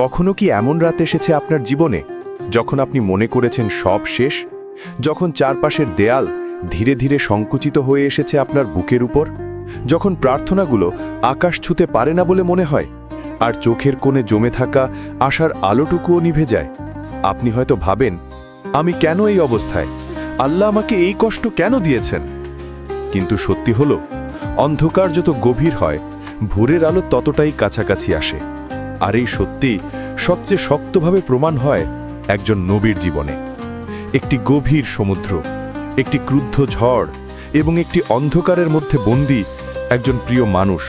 কখনো কি এমন রাত এসেছে আপনার জীবনে, যখন আপনি মনে করেছেন সব শেষ? যখন চারপাশের দেয়াল ধীরে ধীরে সংকুচিত হয়ে এসেছে আপনার বুকের উপর? যখন প্রার্থনাগুলো আকাশ ছুতে পারে না বলে মনে হয়? আর চোখের কোণে জমে থাকা আশার আলোটুকুও নিভে যায়? আপনি হয়তো ভাবেন, আমি কেন এই অবস্থায়? আল্লাহ আমাকে এই কষ্ট কেন দিয়েছেন? কিন্তু সত্যি হলো, অন্ধকার যত গভীর হয়, ভোরের আলো ততটাই কাছাকাছি আসে। আর এই সত্যি সবচেয়ে শক্তভাবে প্রমাণ হয় একজন নবীর জীবনে। একটি গভীর সমুদ্র, একটি ক্রুদ্ধ ঝড় এবং একটি অন্ধকারের মধ্যে বন্দী একজন প্রিয় মানুষ।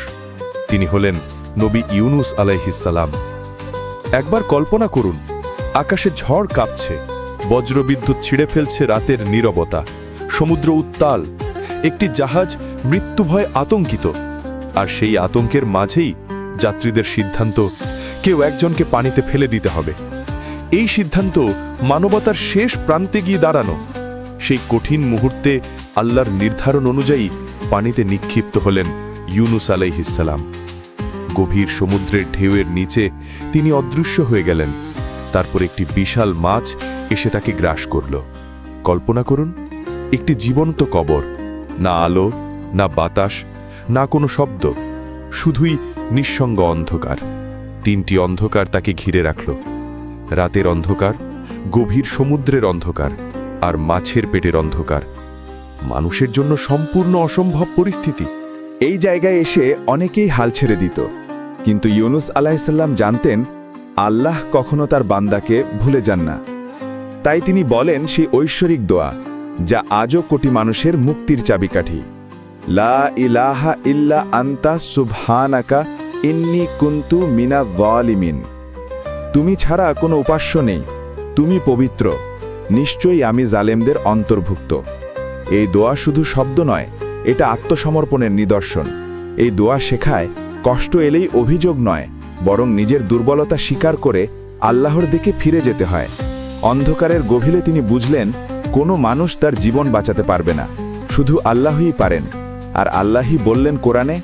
তিনি হলেন নবী ইউনুস আলাইহিসালাম একবার কল্পনা করুন, আকাশে ঝড় কাঁপছে, বজ্রবিদ্যুৎ ছিঁড়ে ফেলছে রাতের নীরবতা, সমুদ্র উত্তাল, একটি জাহাজ মৃত্যুভয় আতঙ্কিত, আর সেই আতঙ্কের মাঝেই যাত্রীদের সিদ্ধান্ত কেউ একজনকে পানিতে ফেলে দিতে হবে। এই সিদ্ধান্ত মানবতার শেষ প্রান্তে গিয়ে দাঁড়ানো। সেই কঠিন মুহূর্তে আল্লাহর নির্ধারণ অনুযায়ী পানিতে নিক্ষিপ্ত হলেন ইউনুস আলাইহিসালাম গভীর সমুদ্রের ঢেউয়ের নিচে তিনি অদৃশ্য হয়ে গেলেন। তারপর একটি বিশাল মাছ এসে তাকে গ্রাস করল। কল্পনা করুন, একটি জীবন্ত কবর, না আলো, না বাতাস, না কোনো শব্দ, শুধুই নিঃসঙ্গ অন্ধকার। তিনটি অন্ধকার তাকে ঘিরে রাখল। রাতের অন্ধকার, গভীর সমুদ্রের অন্ধকার আর মাছের পেটের অন্ধকার। মানুষের জন্য সম্পূর্ণ অসম্ভব পরিস্থিতি। এই জায়গায় এসে অনেকেই হাল ছেড়ে দিত। কিন্তু ইউনুস আলাহিসাল্লাম জানতেন, আল্লাহ কখনো তার বান্দাকে ভুলে যান না। তাই তিনি বলেন সেই ঐশ্বরিক দোয়া, যা আজও কোটি মানুষের মুক্তির চাবিকাঠি। লা ইলাহা ইল্লা আন্তা সুবহানাকা ইন্নি কুন্তু মিনা জালিমিন। তুমি ছাড়া কোনো উপাস্য নেই, তুমি পবিত্র, নিশ্চয়ই আমি জালেমদের অন্তর্ভুক্ত। এই দোয়া শুধু শব্দ নয়, এটা আত্মসমর্পণের নিদর্শন। এই দোয়া শেখায় কষ্ট এলেই অভিযোগ নয়, বরং নিজের দুর্বলতা স্বীকার করে আল্লাহর দিকে ফিরে যেতে হয়। অন্ধকারের গভীরে তিনি বুঝলেন, কোনো মানুষ তার জীবন বাঁচাতে পারবে না, শুধু আল্লাহই পারেন। আর আল্লাহই বললেন কোরআনে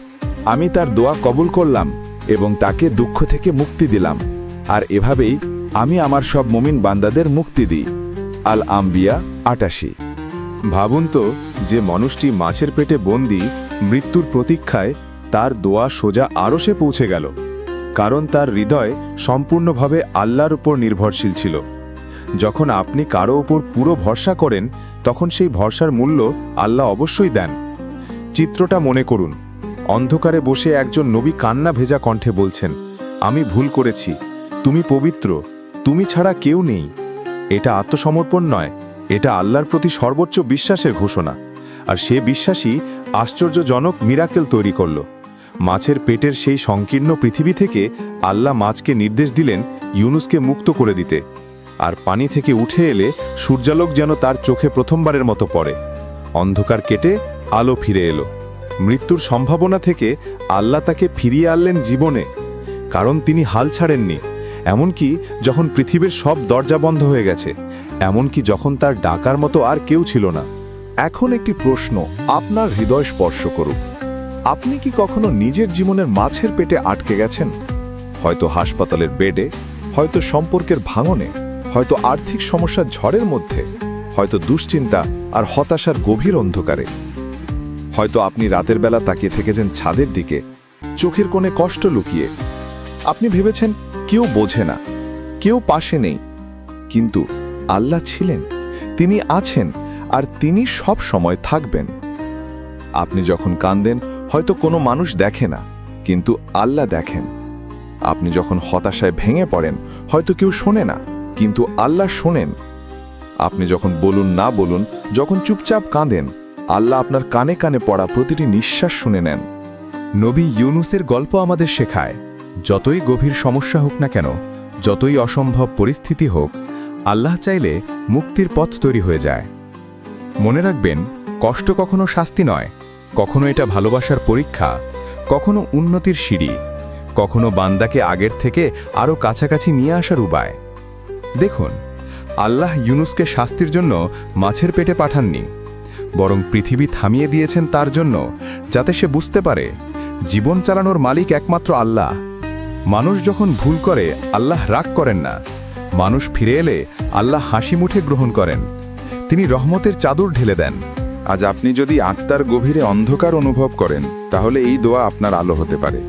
আমি তার দোয়া কবুল করলাম এবং তাকে দুঃখ থেকে মুক্তি দিলাম। আর এভাবেই আমি আমার সব মুমিন বান্দাদের মুক্তি দিই। আল আম্বিয়া, আটাশি। ভাবুন তো, যে মানুষটি মাছের পেটে বন্দি, মৃত্যুর প্রতীক্ষায় তার দোয়া সোজা আরও সে পৌঁছে গেল। কারণ তার হৃদয় সম্পূর্ণভাবে আল্লাহর উপর নির্ভরশীল ছিল। যখন আপনি কারও ওপর পুরো ভরসা করেন, তখন সেই ভরসার মূল্য আল্লাহ অবশ্যই দেন। চিত্রটা মনে করুন। অন্ধকারে বসে একজন নবী কান্না ভেজা কণ্ঠে বলছেন, আমি ভুল করেছি। তুমি পবিত্র। তুমি ছাড়া কেউ নেই। এটা আত্মসমর্পণ নয়। এটা আল্লাহর প্রতি সর্বোচ্চ বিশ্বাসের ঘোষণা। আর সে বিশ্বাসই আশ্চর্যজনক মিরাকেল তৈরি করল। মাছের পেটের সেই সংকীর্ণ পৃথিবী থেকে আল্লাহ মাছকে নির্দেশ দিলেন ইউনুসকে মুক্ত করে দিতে। আর পানি থেকে উঠে এলে সূর্যালোক যেন তার চোখে প্রথমবারের মতো পড়ে। অন্ধকার কেটে আলো ফিরে এলো। মৃত্যুর সম্ভাবনা থেকে আল্লাহ তাকে ফিরিয়ে আনলেন জীবনে, কারণ তিনি হাল ছাড়েননি। এমনকি যখন পৃথিবীর সব দরজা বন্ধ হয়ে গেছে, এমনকি যখন তার ডাকার মতো আর কেউ ছিল না। এখন একটি প্রশ্ন আপনার হৃদয় স্পর্শ করুক। আপনি কি কখনো নিজের জীবনের মাছের পেটে আটকে গেছেন? হয়তো হাসপাতালের বেডে, হয়তো সম্পর্কের ভাঙনে, হয়তো আর্থিক সমস্যার ঝড়ের মধ্যে, হয়তো দুশ্চিন্তা আর হতাশার গভীর অন্ধকারে। হয়তো আপনি রাতের বেলা তাকিয়ে থেকেছেন ছাদের দিকে, চোখের কোণে কষ্ট লুকিয়ে। আপনি ভেবেছেন, কেউ বোঝে না, কেউ পাশে নেই। কিন্তু আল্লাহ ছিলেন, তিনি আছেন, আর তিনি সব সময় থাকবেন। আপনি যখন কান্দেন, হয়তো কোনো মানুষ দেখে না, কিন্তু আল্লাহ দেখেন। আপনি যখন হতাশায় ভেঙে পড়েন, হয়তো কেউ শোনে না, কিন্তু আল্লাহ শোনেন। আপনি যখন বলুন, না বলুন, যখন চুপচাপ কাঁদেন আল্লাহ আপনার কানে কানে পড়া প্রতিটি নিঃশ্বাস শুনে নেন। নবী ইউনুসের গল্প আমাদের শেখায়, যতই গভীর সমস্যা হোক না কেন, যতই অসম্ভব পরিস্থিতি হোক, আল্লাহ চাইলে মুক্তির পথ তৈরি হয়ে যায়। মনে রাখবেন, কষ্ট কখনো শাস্তি নয়, কখনো এটা ভালোবাসার পরীক্ষা, কখনো উন্নতির সিঁড়ি, কখনো বান্দাকে আগের থেকে আরও কাছাকাছি নিয়ে আসার উপায়। দেখুন, আল্লাহ ইউনুসকে শাস্তির জন্য মাছের পেটে পাঠাননি বরং পৃথিবী থামিয়ে দিয়েছেন তার জন্য, যাতে সে বুঝতে পারে, জীবন চালানোর মালিক একমাত্র আল্লাহ। মানুষ যখন ভুল করে, আল্লাহ রাগ করেন না। মানুষ ফিরে এলে, আল্লাহ হাসি মুঠে গ্রহণ করেন। তিনি রহমতের চাদর ঢেলে দেন। আজ আপনি যদি আত্মার গভীরে অন্ধকার অনুভব করেন, তাহলে এই দোয়া আপনার আলো হতে পারে।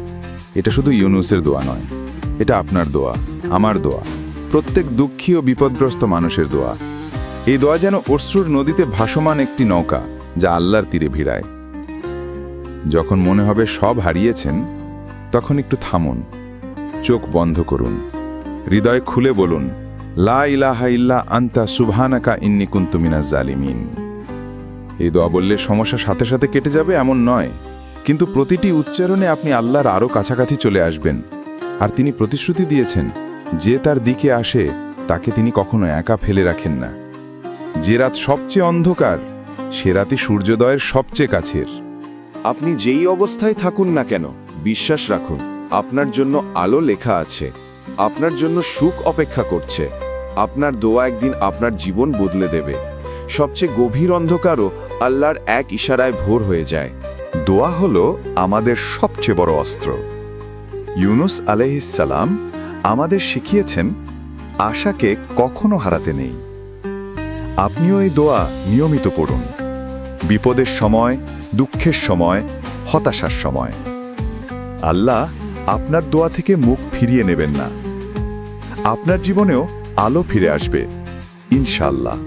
এটা শুধু ইউনুসের দোয়া নয়। এটা আপনার দোয়া, আমার দোয়া। প্রত্যেক দুঃখী ও বিপদগ্রস্ত মানুষের দোয়া। এই দোয়া যেন অশ্রুর নদীতে ভাসমান একটি নৌকা যা আল্লাহর তীরে ভিড়ায়। যখন মনে হবে সব হারিয়েছেন, তখন একটু থামুন, চোখ বন্ধ করুন, হৃদয় খুলে বলুন, লা ইলাহা ইল্লা আন্তা সুবহানাকা ইন্নি কুনতু মিনাজ জালিমিন। এই দোয়া বললে সমস্যা সাথে সাথে কেটে যাবে এমন নয়, কিন্তু প্রতিটি উচ্চারণে আপনি আল্লাহর আরও কাছাকাছি চলে আসবেন, আর তিনি প্রতিশ্রুতি দিয়েছেন, যে তার দিকে আসে, তাকে তিনি কখনো একা ফেলে রাখেন না। যে রাত সবচেয়ে অন্ধকার, সে রাতে সূর্যোদয়ের সবচেয়ে কাছের। আপনি যেই অবস্থায় থাকুন না কেন, বিশ্বাস রাখুন, আপনার জন্য আলো লেখা আছে, আপনার জন্য সুখ অপেক্ষা করছে, আপনার দোয়া একদিন আপনার জীবন বদলে দেবে। সবচেয়ে গভীর অন্ধকারও আল্লাহর এক ইশারায় ভোর হয়ে যায়। দোয়া হল আমাদের সবচেয়ে বড় অস্ত্র। ইউনুস আলহিসাল্লাম আমাদের শিখিয়েছেন, আশাকে কখনো হারাতে নেই। আপনিও এই দোয়া নিয়মিত পড়ুন। বিপদের সময়, দুঃখের সময়, হতাশার সময়। আল্লাহ আপনার দোয়া থেকে মুখ ফিরিয়ে নেবেন না। আপনার জীবনেও আলো ফিরে আসবে ইনশাল্লাহ